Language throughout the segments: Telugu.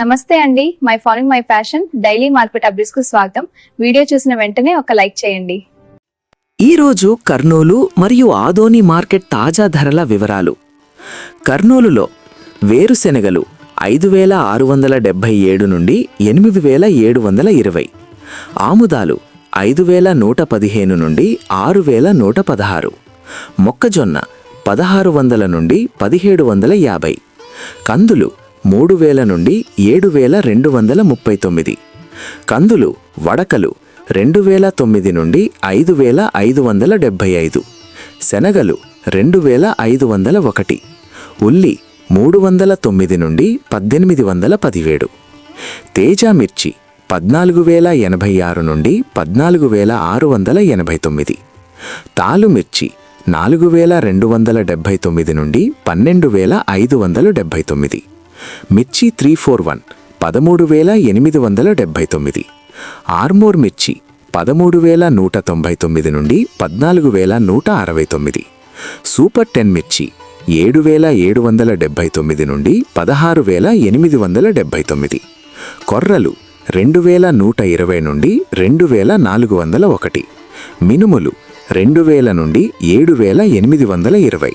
నమస్తే అండి. My following my fashion. Daily market అప్డేట్స్కు స్వాగతం. వీడియో చూసిన వెంటనే ఒక లైక్ చేయండి. ఈరోజు కర్నూలు మరియు ఆదోని మార్కెట్ తాజా ధరల వివరాలు. కర్నూలులో వేరుశెనగలు ఐదు వేల ఆరు వందల డెబ్బై ఏడు నుండి ఎనిమిది వేల ఏడు వందల ఇరవై. ఆముదాలు ఐదు వేల నూట పదిహేను నుండి ఆరు వేల నూట పదహారు. మొక్కజొన్న పదహారు వందల నుండి పదిహేడు వందల యాభై. కందులు మూడు వేల నుండి ఏడు వేల రెండు వందల ముప్పై తొమ్మిది. కందులు వడకలు రెండు వేల తొమ్మిది నుండి ఐదు వేల ఐదు వందల డెబ్భై ఐదు. శనగలు రెండు వేల ఐదు వందల ఒకటి. ఉల్లి మూడు వందల తొమ్మిది నుండి పద్దెనిమిది వందల పదివేడు. తేజ మిర్చి పద్నాలుగు వేల ఎనభై ఆరు నుండి పద్నాలుగు వేల ఆరు వందల ఎనభై తొమ్మిది. తాలు మిర్చి నాలుగు వేల రెండు వందల డెబ్భై తొమ్మిది నుండి పన్నెండు వేల ఐదు వందల డెబ్భై తొమ్మిది. మిర్చి త్రీ ఫోర్ వన్ పదమూడు వేల ఎనిమిది వందల డెబ్భై తొమ్మిది. ఆర్మోర్ మిర్చి పదమూడు వేల నూట తొంభై తొమ్మిది నుండి పద్నాలుగు వేల నూట అరవై తొమ్మిది. సూపర్ టెన్ మిర్చి ఏడు వేల ఏడు వందల డెబ్భై తొమ్మిది నుండి పదహారు వేల ఎనిమిది వందల డెబ్భై తొమ్మిది. కొర్రలు రెండు వేల నూట ఇరవై నుండి రెండు వేల నాలుగు వందల ఒకటి. మినుములు రెండు వేల నుండి ఏడు వేల ఎనిమిది వందల ఇరవై.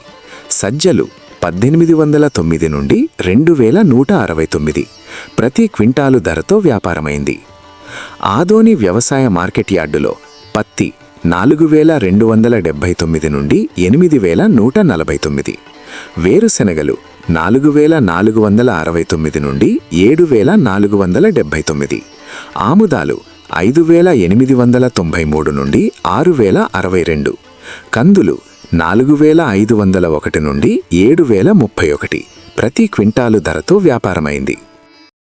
సజ్జలు పద్దెనిమిది వందల తొమ్మిది నుండి రెండు వేల నూట అరవై తొమ్మిది. ప్రతి క్వింటాలు ధరతో వ్యాపారమైంది. ఆదోని వ్యవసాయ మార్కెట్ యార్డులో పత్తి నాలుగు వేల రెండు వందల డెబ్బై తొమ్మిది నుండి ఎనిమిది వేల నూట నలభై తొమ్మిది. వేరుశెనగలు నాలుగు వేల నాలుగు వందల అరవై తొమ్మిది నుండి ఏడు వేల నాలుగు వందల డెబ్బై తొమ్మిది. ఆముదాలు ఐదు వేల ఎనిమిది వందల తొంభై మూడు నుండి ఆరు వేల అరవై రెండు. కందులు నాలుగు వేల ఐదు వందల ఒకటి నుండి ఏడు వేల ముప్పై ఒకటి. ప్రతి క్వింటాలు ధరతో వ్యాపారమైంది.